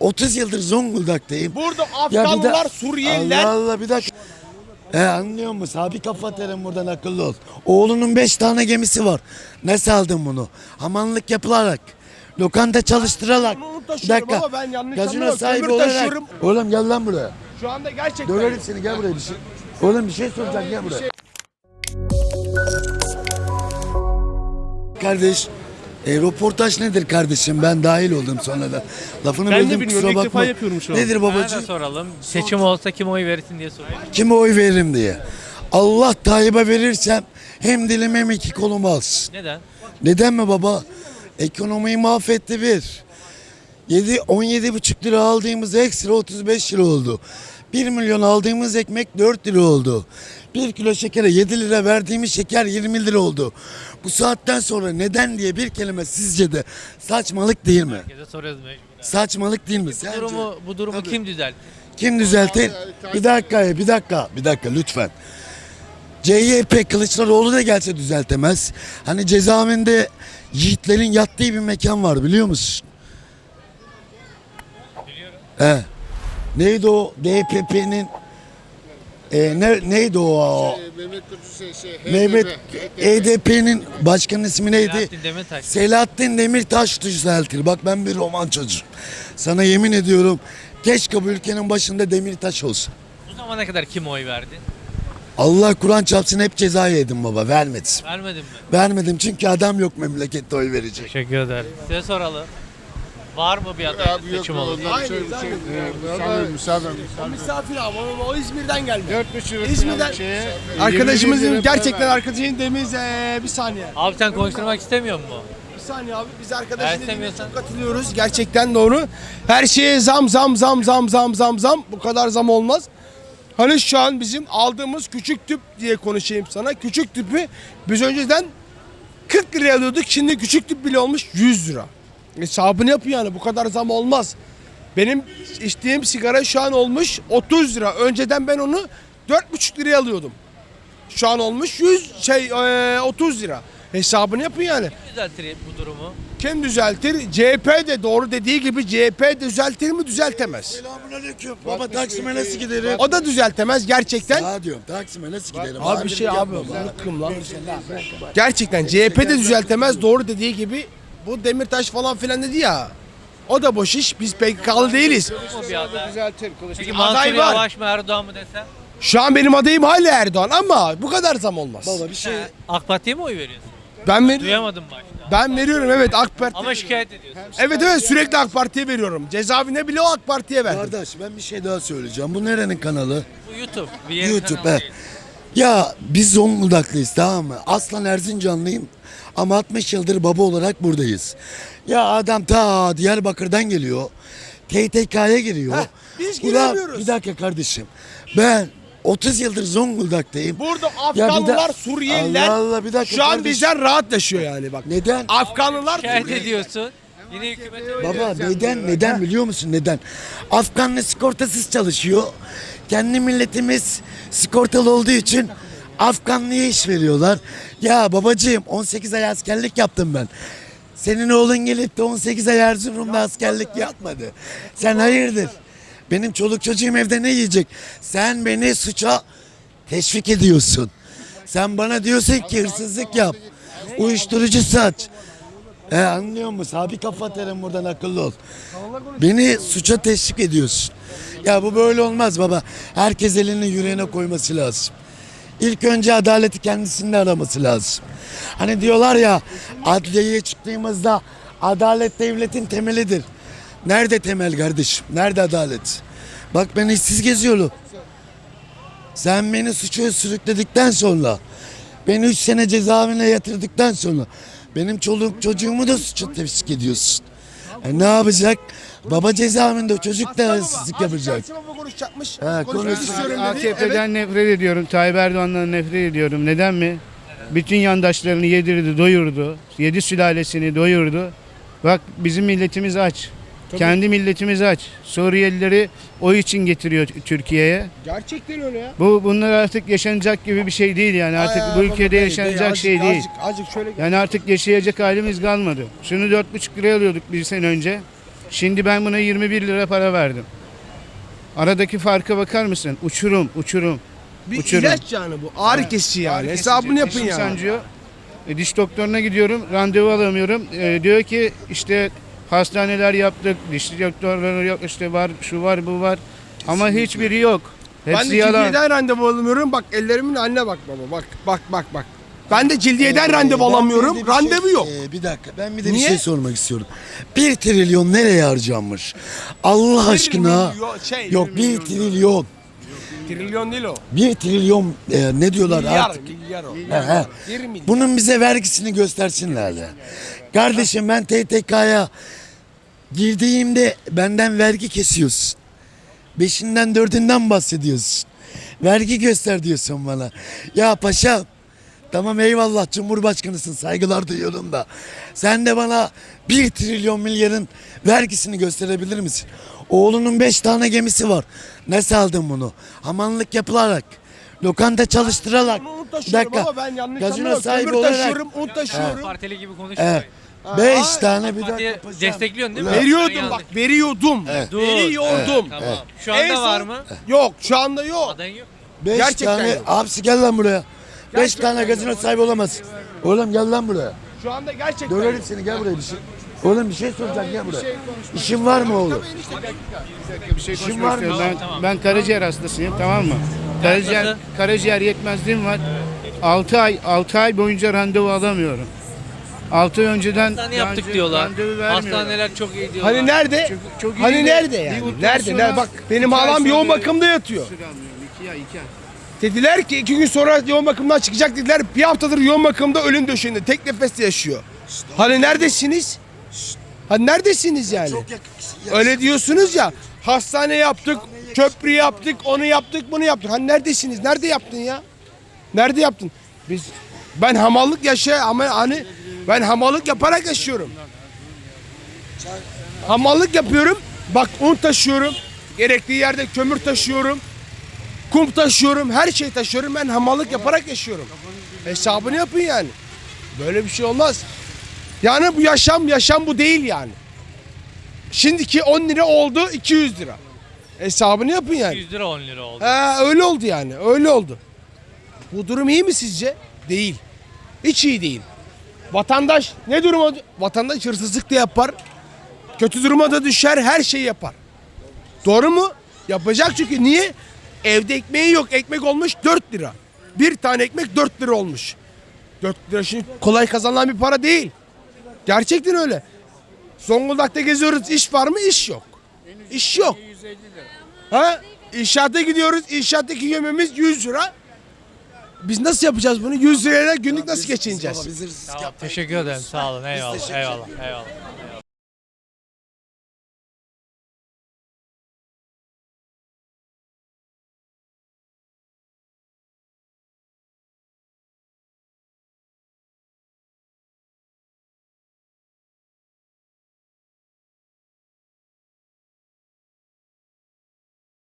30 yıldır Zonguldak'tayım. Burada Ya bir de- Afganlılar, Suriyeliler Allah Allah bir dakika. E anlıyor musun? Abi kafa terim buradan akıllı ol. Oğlunun 5 tane gemisi var. Nasıl aldın bunu? Hamanlık yapılarak. Lokanta çalıştırarak. Taşıyorum dakika. ama ben yanlış Gazino anlıyorum. sahibi Kömür olarak. taşıyorum. Oğlum gel lan buraya. şu anda gerçekten. Döverim seni gel buraya bir şey. Oğlum bir şey soracak gel buraya. Kardeş, e, röportaj nedir kardeşim? Ben dahil oldum sonradan. Lafını Ben de böldüm bilmiyorum, kusura ilk defa bakma. yapıyorum şu an. Nedir Bana da babacığım? soralım. Seçim olsa kim oy verirsin diye soralım. Kime oy veririm diye. Allah Tayyip'e verirsem hem dilim hem iki kolum alsın. Neden? Neden mi baba? Ekonomiyi mahvetti bir. 7 17,5 lira aldığımız ekstra 35 lira oldu. 1 milyon aldığımız ekmek 4 lira oldu. 1 kilo şekere 7 lira verdiğimiz şeker 20 lira oldu. Bu saatten sonra neden diye bir kelime sizce de saçmalık değil mi? Herkese soruyoruz mecburen. Saçmalık değil mi? Bu Sence? durumu, bu durumu Tabii. kim düzeltti? Kim düzeltir? Bir dakika bir dakika, bir dakika lütfen. CHP Kılıçdaroğlu da gelse düzeltemez. Hani cezaevinde yiğitlerin yattığı bir mekan var biliyor musun? Biliyorum. He. Neydi o DPP'nin e, ne, neydi o? Mehmet Kutusu şey, Mehmet EDP'nin başkanın ismi neydi? Selahattin Demirtaş. Selahattin Demirtaş düzeltir. Bak ben bir roman çocuğum. Sana yemin ediyorum keşke bu ülkenin başında Demirtaş olsa. Bu zamana kadar kim oy verdi? Allah Kur'an çarpsın hep ceza yedim baba vermedim. Vermedin mi? Vermedim çünkü adam yok memlekette oy verecek. Teşekkür ederim. Size soralım. Var mı bir aday Abi yok seçim olur? ondan şey, şey, müsaade, müsaade, müsaade. Misafir abi o, İzmir'den geldi. Dört buçuk lira İzmir'den şeye, arkadaşımızın yirmi lira gerçekten para ver. arkadaşın demiz ee, bir saniye. Abi sen konuşturmak istemiyor musun? Bir saniye abi biz arkadaşın dediğine çok katılıyoruz. Gerçekten doğru. Her şeye zam zam zam zam zam zam zam. Bu kadar zam olmaz. Hani şu an bizim aldığımız küçük tüp diye konuşayım sana. Küçük tüpü biz önceden 40 liraya alıyorduk. Şimdi küçük tüp bile olmuş 100 lira. Hesabını yapın yani bu kadar zam olmaz. Benim içtiğim sigara şu an olmuş 30 lira. Önceden ben onu 4,5 liraya alıyordum. Şu an olmuş 100 şey eee, 30 lira. Hesabını yapın yani. Kim düzeltir bu durumu? Kim düzeltir? CHP de doğru dediği gibi CHP düzeltir mi düzeltemez. Selamünaleyküm. Baba Taksim'e nasıl giderim? O da düzeltemez gerçekten. Daha diyorum Taksim'e nasıl giderim? Abi bir şey abi bıkkım lan. Gerçekten CHP de düzeltemez doğru dediği gibi. Bu Demirtaş falan filan dedi ya. O da boş iş. Biz PKK'lı değiliz. Bir aday. Düzeltir, Kılıçdaroğlu. Peki Aday Mansur var. Yavaş mı Erdoğan mı desem? Şu an benim adayım hala Erdoğan ama bu kadar zam olmaz. Baba bir şey AK Parti'ye mi oy veriyorsun? Ben veriyorum. Duyamadım başta. Ben veriyorum evet AK Parti. Ama şikayet ediyorsun. Evet evet sürekli AK Parti'ye veriyorum. Cezaevine bile o AK Parti'ye verdim. kardeş ben bir şey daha söyleyeceğim. Bu nerenin kanalı? Bu YouTube. Bir YouTube kanalı he. değil. Ya biz Zonguldaklıyız tamam mı? Aslan Erzincanlıyım ama 60 yıldır baba olarak buradayız. Ya adam ta Diyarbakır'dan geliyor. TTK'ya giriyor. Heh, biz Ulan, giremiyoruz. Bir dakika kardeşim. Ben 30 yıldır Zonguldak'tayım. Burada Afganlılar, Suriyeliler Allah Allah, bir dakika şu an kardeşim. bizden rahat yaşıyor yani bak. Neden? Afganlılar Şikayet Suriyeliler. ediyorsun. Yine hükümete Baba neden neden biliyor musun neden? Afganlı sigortasız çalışıyor. Kendi milletimiz sigortalı olduğu için Afganlıya iş veriyorlar. Ya babacığım 18 ay askerlik yaptım ben. Senin oğlun gelip de 18 ay Erzurum'da askerlik yapmadı. Sen hayırdır? Benim çoluk çocuğum evde ne yiyecek? Sen beni suça teşvik ediyorsun. Sen bana diyorsun ki hırsızlık yap. Uyuşturucu saç. E anlıyor musun? Abi kafa terim buradan akıllı ol. Beni suça teşvik ediyorsun. Ya bu böyle olmaz baba. Herkes elini yüreğine koyması lazım. İlk önce adaleti kendisinde araması lazım. Hani diyorlar ya adliyeye çıktığımızda adalet devletin temelidir. Nerede temel kardeşim? Nerede adalet? Bak ben işsiz geziyorum. Sen beni suça sürükledikten sonra, beni üç sene cezaevine yatırdıktan sonra benim çoluk çocuğumu da suça teşvik ediyorsun. E ne yapacak? Baba cezaevinde çocuk da hırsızlık yapacak. Aslan Baba konuşacakmış. Konuşmak konuş. istiyorum dedi. AKP'den nefret ediyorum. Tayyip Erdoğan'dan nefret ediyorum. Neden mi? Bütün yandaşlarını yedirdi, doyurdu. Yedi sülalesini doyurdu. Bak bizim milletimiz aç. Kendi milletimiz aç. Suriyelileri o için getiriyor Türkiye'ye. Gerçekten öyle ya. Bu bunlar artık yaşanacak gibi bir şey değil yani. Artık Ay, bu ülkede bey, yaşanacak azıcık, şey değil. Azıcık, azıcık şöyle gel. Yani artık yaşayacak halimiz kalmadı. Şunu dört buçuk liraya alıyorduk bir sene önce. Şimdi ben buna 21 lira para verdim. Aradaki farka bakar mısın? Uçurum, uçurum. Bir Uçurum. ilaç yani bu. Ağrı kesici yani. Ağrı Hesabını yapın yani. sancıyor. E, diş doktoruna gidiyorum, randevu alamıyorum. E, diyor ki işte hastaneler yaptık, diş doktorları yok, işte var, şu var, bu var. Ama hiçbiri yok. Hepsi Ben de yalan. randevu alamıyorum. Bak ellerimin haline bak baba. Bak bak bak bak. Ben de cildiyeden Ee, randevu ben alamıyorum. bir de bir randevu şey- yok. Ee, bir dakika ben bir de Niye? bir şey sormak istiyorum. Bir trilyon nereye harcanmış? Allah aşkına. milyon- şey, Yok bir trilyon. Trilyon değil o. Bir trilyon e, ne diyorlar Milyar, artık? milyar o. He, he. Bir milyar. Bunun bize vergisini göstersinler ya. Kardeşim ben TTK'ya girdiğimde benden vergi kesiyorsun. Beşinden dördünden bahsediyorsun. Vergi göster diyorsun bana. Ya paşa tamam eyvallah Cumhurbaşkanısın saygılar duyuyorum da. Sen de bana bir trilyon milyarın vergisini gösterebilir misin? Oğlunun beş tane gemisi var. Nasıl aldın bunu? Hamanlık yapılarak. Lokanta çalıştırarak. Bir taşıyorum dakika. ama ben yanlış Gazino anlamıyorum. sahibi Kömür olarak. taşıyorum, un taşıyorum. Partili gibi konuşmayın. Evet. Beş Aa, tane bir Partiyi dakika paşam. destekliyorsun değil mi? Veriyordum bak, veriyordum. Dur. Veriyordum. Tamam. Şu En anda son- var mı? Yok, şu anda yok. Adayın yok. Beş Gerçekten tane. yok. Abisi gel lan buraya. Beş tane gazino sahibi olamaz. Oğlum gel lan buraya. Şu anda gerçekten Döverim seni gel buraya bir şey. Oğlum bir şey soracak gel buraya. İşin var mı oğlum? bir şey İşin konuşmak var istiyorum. mı? Ben, ben karaciğer hastasıyım tamam mı? Karaciğer, karaciğer yetmezliğim var. 6 ay 6 ay boyunca randevu alamıyorum. 6 ay önceden Hastane yaptık randevu- diyorlar. randevu vermiyorlar. Hastaneler çok iyi diyorlar. Hani nerede? Çok- çok iyi hani de nerede bir yani? ultrasona Nerede? Nerede? Bak benim iki ay halam yoğun sonra- bakımda yatıyor. Süre almıyorum. 2 ay 2 ay. Dediler ki iki gün sonra yoğun bakımdan çıkacak dediler. Bir haftadır yoğun bakımda ölüm döşeğinde. Tek nefeste yaşıyor. Hani neredesiniz? Hani neredesiniz yani? Öyle diyorsunuz ya. Hastane yaptık, köprü yaptık, onu yaptık, bunu yaptık. Hani neredesiniz? Nerede yaptın ya? Nerede yaptın? Biz ben hamallık yaşa ama hani ben hamallık yaparak yaşıyorum. Hamallık yapıyorum. Bak un taşıyorum. Gerektiği yerde kömür taşıyorum. Kum taşıyorum. Her şey taşıyorum. Ben hamallık yaparak yaşıyorum. Hesabını yapın yani. Böyle bir şey olmaz. Yani bu yaşam yaşam bu değil yani. Şimdiki 10 lira oldu 200 lira. Hesabını yapın yani. 100 lira 10 lira oldu. Ha, öyle oldu yani. Öyle oldu. Bu durum iyi mi sizce? Değil. Hiç iyi değil. Vatandaş ne duruma? Vatandaş hırsızlık da yapar. Kötü duruma da düşer. Her şeyi yapar. Doğru mu? Yapacak çünkü niye? Evde ekmeği yok. Ekmek olmuş 4 lira. Bir tane ekmek 4 lira olmuş. 4 lira şimdi kolay kazanılan bir para değil. Gerçekten öyle. Zonguldak'ta geziyoruz. İş var mı? İş yok. İş yok. Ha? İnşaata gidiyoruz. İnşaattaki yememiz 100 lira. Biz nasıl yapacağız bunu? 100 lirayla günlük nasıl geçineceğiz? Tamam, teşekkür ederim. Sağ olun. Eyvallah. Eyvallah. Eyvallah.